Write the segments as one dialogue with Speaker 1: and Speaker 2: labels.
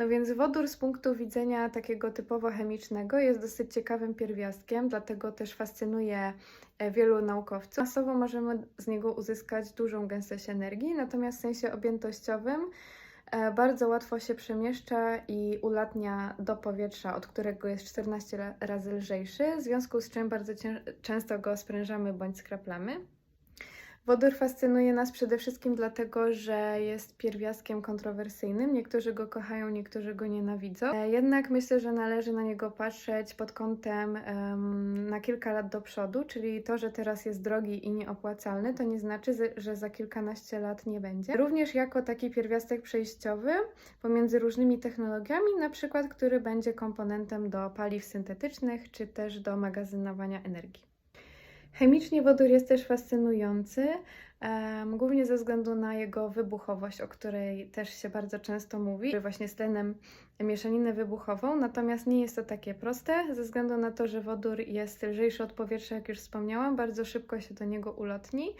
Speaker 1: No więc wodór z punktu widzenia takiego typowo chemicznego jest dosyć ciekawym pierwiastkiem, dlatego też fascynuje e, wielu naukowców. Masowo możemy z niego uzyskać dużą gęstość energii, natomiast w sensie objętościowym e, bardzo łatwo się przemieszcza i ulatnia do powietrza, od którego jest 14 ra- razy lżejszy, w związku z czym bardzo często go sprężamy bądź skraplamy. Wodór fascynuje nas przede wszystkim dlatego, że jest pierwiastkiem kontrowersyjnym. Niektórzy go kochają, niektórzy go nienawidzą. E, Jednak myślę, że należy na niego patrzeć pod kątem em, na kilka lat do przodu, czyli to, że teraz jest drogi i nieopłacalny, to nie znaczy, że za kilkanaście lat nie będzie. Również jako taki pierwiastek przejściowy pomiędzy różnymi technologiami, na przykład, który będzie komponentem do paliw syntetycznych, czy też do magazynowania energii. Chemicznie wodór jest też fascynujący, em, głównie ze względu na jego wybuchowość, o której też się bardzo często mówi, właśnie z tlenem mieszaninę wybuchową, natomiast nie jest to takie proste, ze względu na to, że wodór jest lżejszy od powietrza, jak już wspomniałam, bardzo szybko się do niego ulotni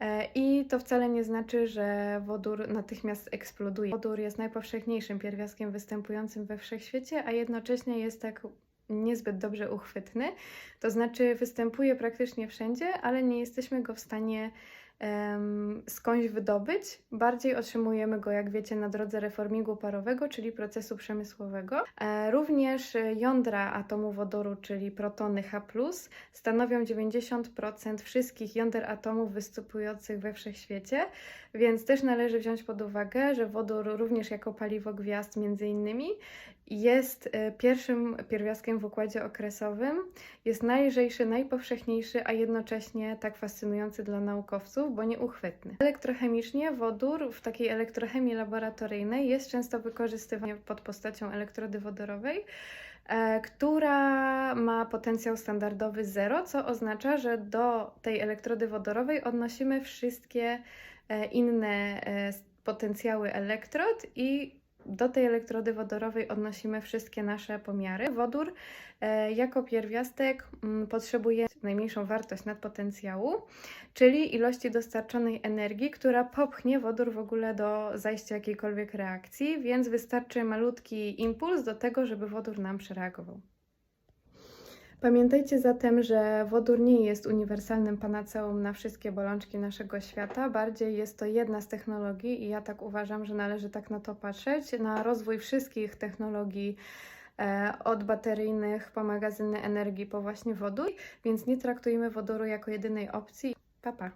Speaker 1: e, i to wcale nie znaczy, że wodór natychmiast eksploduje. Wodór jest najpowszechniejszym pierwiastkiem występującym we wszechświecie, a jednocześnie jest tak niezbyt dobrze uchwytny. To znaczy występuje praktycznie wszędzie, ale nie jesteśmy go w stanie skądś wydobyć. Bardziej otrzymujemy go, jak wiecie, na drodze reformingu parowego, czyli procesu przemysłowego. E, również e, jądra atomu wodoru, czyli protony H+, stanowią 90% wszystkich jąder atomów występujących we wszechświecie, więc też należy wziąć pod uwagę, że wodór również jako paliwo gwiazd między innymi jest e, pierwszym pierwiastkiem w układzie okresowym, jest najlżejszy, najpowszechniejszy, a jednocześnie tak fascynujący dla naukowców, bo nieuchwytny. Elektrochemicznie wodór w takiej elektrochemii laboratoryjnej jest często wykorzystywany pod postacią elektrody wodorowej, e, która ma potencjał standardowy 0, co oznacza, że do tej elektrody wodorowej odnosimy wszystkie e, inne e, potencjały elektrod i do tej elektrody wodorowej odnosimy wszystkie nasze pomiary. Wodór e, jako pierwiastek mm, potrzebuje najmniejszą wartość nadpotencjału, czyli ilości dostarczonej energii, która popchnie wodór w ogóle do zajścia jakiejkolwiek reakcji, więc wystarczy malutki impuls do tego, żeby wodór nam przereagował. Pamiętajcie zatem, że wodór nie jest uniwersalnym panaceum na wszystkie bolączki naszego świata, bardziej jest to jedna z technologii i ja tak uważam, że należy tak na to patrzeć, na rozwój wszystkich technologii e, od bateryjnych po magazyny energii, po właśnie wodór, więc nie traktujmy wodoru jako jedynej opcji. Pa, pa.